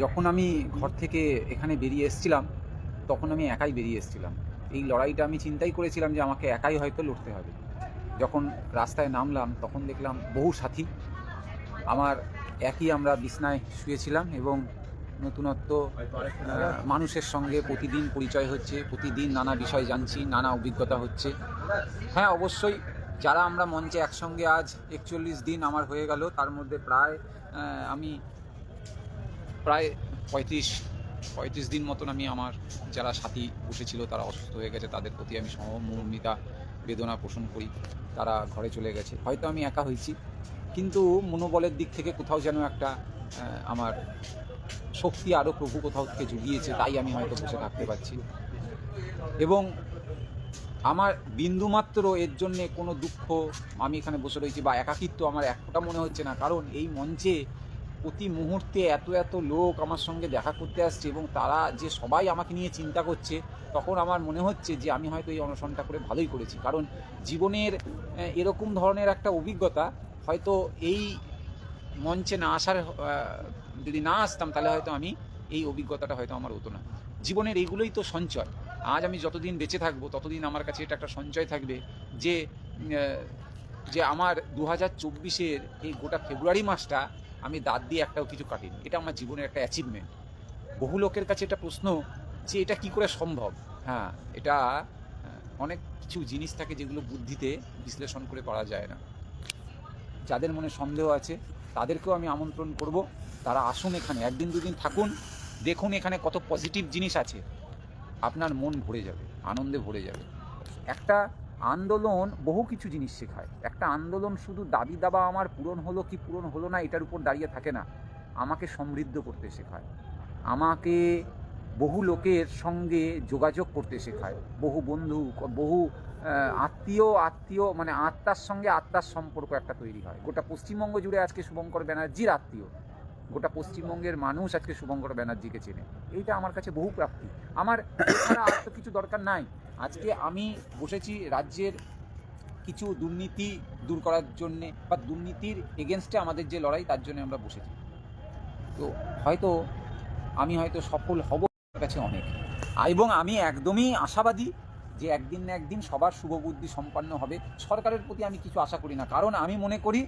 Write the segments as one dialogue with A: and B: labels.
A: যখন আমি ঘর থেকে এখানে বেরিয়ে এসেছিলাম, তখন আমি একাই বেরিয়ে এসেছিলাম। এই লড়াইটা আমি চিন্তাই করেছিলাম যে আমাকে একাই হয়তো লড়তে হবে। যখন রাস্তায় নামলাম, তখন দেখলাম বহু সাথী। আমার একই আমরা বিছনায় শুয়েছিলাম এবং নতুনত্ব মানুষের সঙ্গে প্রতিদিন পরিচয় হচ্ছে, প্রতিদিন নানা বিষয় জানছি, নানা অভিজ্ঞতা হচ্ছে। হ্যাঁ অবশ্যই যারা আমরা মঞ্চে একসঙ্গে আজ একচল্লিশ দিন আমার হয়ে গেল, তার মধ্যে প্রায় আমি প্রায় পঁয়ত্রিশ পঁয়ত্রিশ দিন মতন আমি আমার যারা সাথী বসেছিল, তারা অসুস্থ হয়ে গেছে। তাদের প্রতি আমি সহমর্মিতা বেদনা পোষণ করি। তারা ঘরে চলে গেছে। হয়তো আমি একা হয়েছি, কিন্তু মনোবলের দিক থেকে কোথাও যেন একটা আমার শক্তি আরও প্রভু কোথাও থেকে জুগিয়েছে, তাই আমি হয়তো বসে থাকতে পারছি। এবং আমার বিন্দুমাত্র এর জন্যে কোনো দুঃখ আমি এখানে বসে রয়েছি বা একাকিত্ব আমার এক ফোঁটা মনে হচ্ছে না। কারণ এই মঞ্চে প্রতি মুহূর্তে এত এত লোক আমার সঙ্গে দেখা করতে আসছে এবং তারা যে সবাই আমাকে নিয়ে চিন্তা করছে, তখন আমার মনে হচ্ছে যে আমি হয়তো এই অনশনটা করে ভালোই করেছি। কারণ জীবনের এরকম ধরনের একটা অভিজ্ঞতা হয়তো এই মঞ্চে না আসার যদি না আসতাম, তাহলে হয়তো আমি এই অভিজ্ঞতাটা হয়তো আমার হতো না। জীবনের এইগুলোই তো সঞ্চয়। আজ আমি যতদিন বেঁচে থাকব, ততদিন আমার কাছে এটা একটা সঞ্চয় থাকবে যে যে আমার দু হাজার চব্বিশের এই গোটা ফেব্রুয়ারি মাসটা আমি দাঁত দিয়ে একটাও কিছু কাটিনি। এটা আমার জীবনের একটা অ্যাচিভমেন্ট বহু লোকের কাছে এটা প্রশ্ন যে এটা কি করে সম্ভব? হ্যাঁ এটা অনেক কিছু জিনিস থাকে যেগুলো বুদ্ধিতে বিশ্লেষণ করে করা যায় না। যাদের মনে সন্দেহ আছে, তাদেরকেও আমি আমন্ত্রণ করব। তারা আসুন এখানে, একদিন দুদিন থাকুন, দেখুন এখানে কত পজিটিভ জিনিস আছে। আপনার মন ভরে যাবে, আনন্দে ভরে যাবে। একটা আন্দোলন বহু কিছু জিনিস শেখায়। একটা আন্দোলন শুধু দাবি দাবা আমার পূরণ হলো কি পূরণ হলো না, এটার উপর দাঁড়িয়ে থাকে না। আমাকে সমৃদ্ধ করতে শেখায়। আমাকে বহু লোকের সঙ্গে যোগাযোগ করতে শেখায়। বহু বন্ধু, বহু আত্মীয় আত্মীয় মানে আত্মার সঙ্গে আত্মার সম্পর্ক একটা তৈরি হয়। গোটা পশ্চিমবঙ্গ জুড়ে আজকে শুভঙ্কর ব্যানার্জির আত্মীয়। গোটা পশ্চিমবঙ্গের মানুষ আজকে শুভঙ্কর ব্যানার্জিকে চেনে। এইটা আমার কাছে বহু প্রাপ্তি। আমার আর তো কিছু দরকার নাই। আজকে আমি বসেছি রাজ্যের কিছু দুর্নীতি দূর করার জন্যে বা দুর্নীতির এগেনস্টে আমাদের যে লড়াই, তার জন্য আমরা বসেছি। তো হয়তো আমি হয়তো সফল হব কাছে অনেক। এবং আমি একদমই আশাবাদী যে একদিন না একদিন সবার শুভবুদ্ধি সম্পন্ন হবে। সরকারের প্রতি আমি কিছু আশা করি না। কারণ আমি মনে করি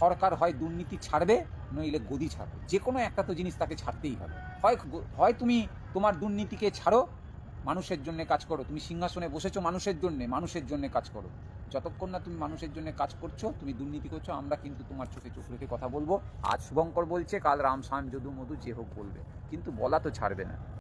A: সরকার হয় দুর্নীতি ছাড়বে, নইলে গদি ছাড়বে। যে কোনো একটা তো জিনিস তাকে ছাড়তেই হবে। হয় হয় তুমি তোমার দুর্নীতিকে ছাড়ো মানুষের জন্য কাজ করো। তুমি সিংহাসনে বসেছো মানুষের জন্য মানুষের জন্য কাজ করো। যতক্ষণ না তুমি মানুষের জন্য কাজ করছ, তুমি দুর্নীতি করছ, আমরা কিন্তু তোমার চোখে চোখ রেখে কথা বলব। আজ শুভঙ্কর বলছে, কাল রাম শান যদু মধু যে হোক বলবে। কিন্তু বলা তো ছাড়বে না।